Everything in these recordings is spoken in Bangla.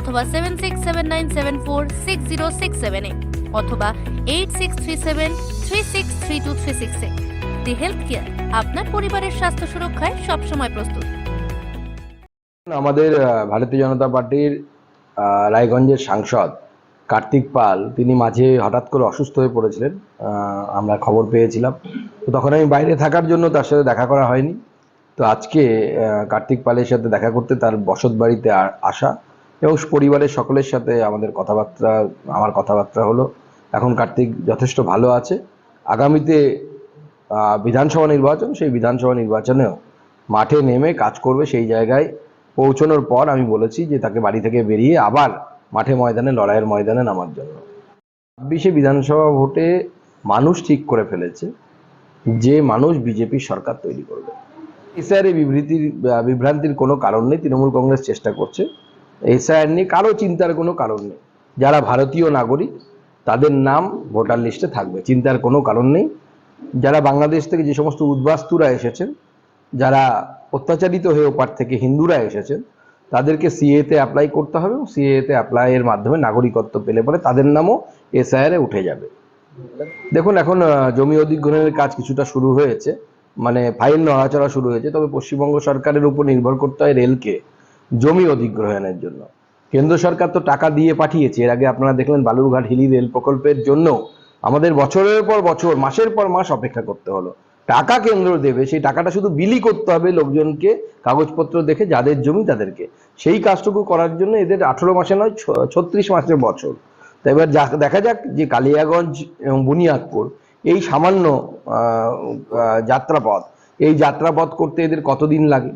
অথবা seven six seven nine seven four six zero six seven অথবা eight six three seven three six three two three six the health care আপনার পরিবারের স্বাস্থ্য সুরক্ষায় সবসময় প্রস্তুত। আমাদের ভারতীয় জনতা পার্টির রায়গঞ্জের সাংসদ কার্তিক পাল, তিনি মাঝে হঠাৎ করে অসুস্থ হয়ে পড়েছিলেন আমরা খবর পেয়েছিলাম। তো তখন আমি বাইরে থাকার জন্য তার সাথে দেখা করা হয়নি। তো আজকে কার্তিক পালের সাথে দেখা করতে তার বসত বাড়িতে আসা এবং পরিবারের সকলের সাথে আমাদের কথাবার্তা আমার কথাবার্তা হলো এখন কার্তিক যথেষ্ট ভালো আছে। আগামীতে বিধানসভা নির্বাচন সেই বিধানসভা নির্বাচনেও মাঠে নেমে কাজ করবে সেই জায়গায় পৌঁছানোর পর আমি বলেছি যে তাকে বাড়ি থেকে বেরিয়ে আবার মাঠে ময়দানে লড়াইয়ের ময়দানে নামার জন্য। ছাব্বিশে বিধানসভা ভোটে মানুষ ঠিক করে ফেলেছে যে মানুষ বিজেপির সরকার তৈরি করবে। এসআইআর বিবৃতির আহ, বিভ্রান্তির কোনো কারণ নেই তৃণমূল কংগ্রেস চেষ্টা করছে। এসআইআর নিয়ে কারও চিন্তার কোনো কারণ নেই। যারা ভারতীয় নাগরিক, তাদের নাম ভোটার লিস্টে থাকবে, চিন্তার কোনো কারণ নেই। যারা বাংলাদেশ থেকে যে সমস্ত উদ্বাস্তুরা এসেছেন, যারা অত্যাচারিত হয়ে ওপার থেকে হিন্দুরা এসেছেন, তাদেরকে সিএতে অ্যাপ্লাই করতে হবে এবং সিএতে অ্যাপ্লাইয়ের মাধ্যমে নাগরিকত্ব পেলে পরে তাদের নামও এসআইআরে উঠে যাবে। দেখুন, এখন জমি অধিগ্রহণের কাজ কিছুটা শুরু হয়েছে মানে ফাইল নড়াচড়া শুরু হয়েছে, তবে পশ্চিমবঙ্গ সরকারের উপর নির্ভর করতে হয় রেলকে। জমি অধিগ্রহণের জন্য। কেন্দ্র সরকার তো টাকা দিয়ে পাঠিয়েছে। এর আগে আপনারা দেখলেন বালুরঘাট হিলি রেল প্রকল্পের জন্য আমাদের বছরের পর বছর, মাসের পর মাস অপেক্ষা করতে হলো। টাকা কেন্দ্র দেবে, সেই টাকাটা শুধু বিলি করতে হবে লোকজনকে, কাগজপত্র দেখে যাদের জমি তাদেরকে। সেই কাজটুকু করার জন্য এদের আঠেরো মাসে নয় ছত্রিশ মাসের বছর। তো এবার দেখা যাক যে কালিয়াগঞ্জ এবং বুনিয়াদপুর এই সামান্য যাত্রাপথ, এই যাত্রাপথ করতে এদের কতদিন লাগে?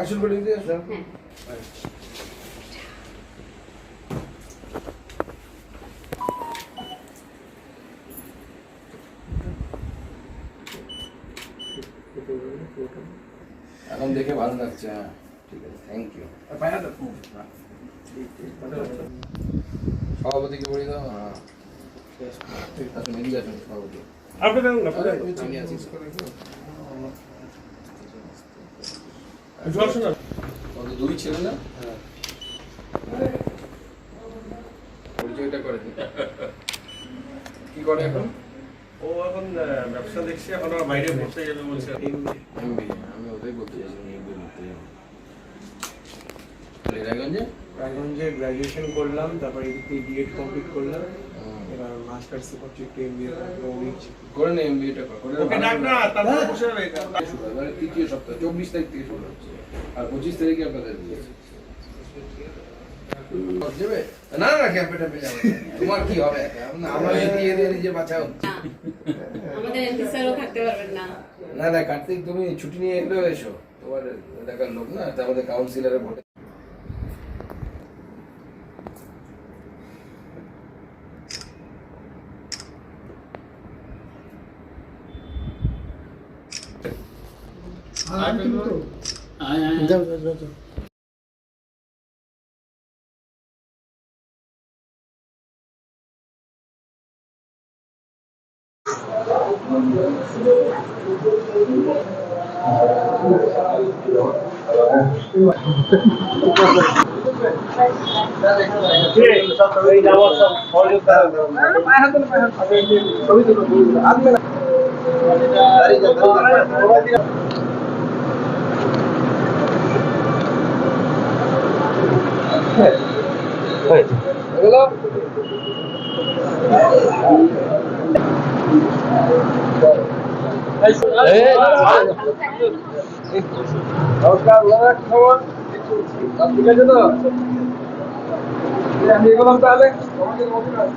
আসল বিল্ডিং দিয়ে আসলাম এখন দেখে ভালো লাগছে হ্যাঁ। ঠিক আছে থ্যাংক ইউ সভাপতিকে বলে দাও হ্যাঁ সভাপতি। আপনি জল দুই ছিল না? পরিচয়টা করে কি করে এখন? ও এখন ব্যবসা দেখছি এখন আমার বাইরে পড়তে যাবে বলছে। এমবি আমি ওটাই বলতে চাইছিলাম এমবি করতে রায়গঞ্জে? রায়গঞ্জে গ্র্যাজুয়েশন করলাম তারপরে এদিকে বিএড কমপ্লিট করলাম। এবার মাস্টার্স করছি একটু এমবিএ করে নে এমবিএটা কর ওকে ডাক না করে। তারপর বসে যাবে শুরু মানে তৃতীয় সপ্তাহ তারিখ থেকে শুরু হচ্ছে। আর পঁচিশ তারিখে আপনাদের। দেবে? না না ক্যাম্পে ট্যাম্পে যাব তোমার কি হবে? আমরা দিয়ে দিয়ে নিজে বাঁচাও। আমাদের এমপি স্যারও থাকতে পারবেন না। না না কার্তিক তুমি ছুটি নিয়ে এলেও এসো। তোমার এলাকার লোক না এটা আমাদের কাউন্সিলরে ভোটে আয় আয় যাও যাও যাও। হ্যাঁ হয়েছে এগুলো কি খবর সব ঠিক আছে তো আমি এগোলাম তাহলে তোমাদের মতন আছে।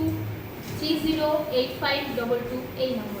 three zero eight five double two এই নম্বরে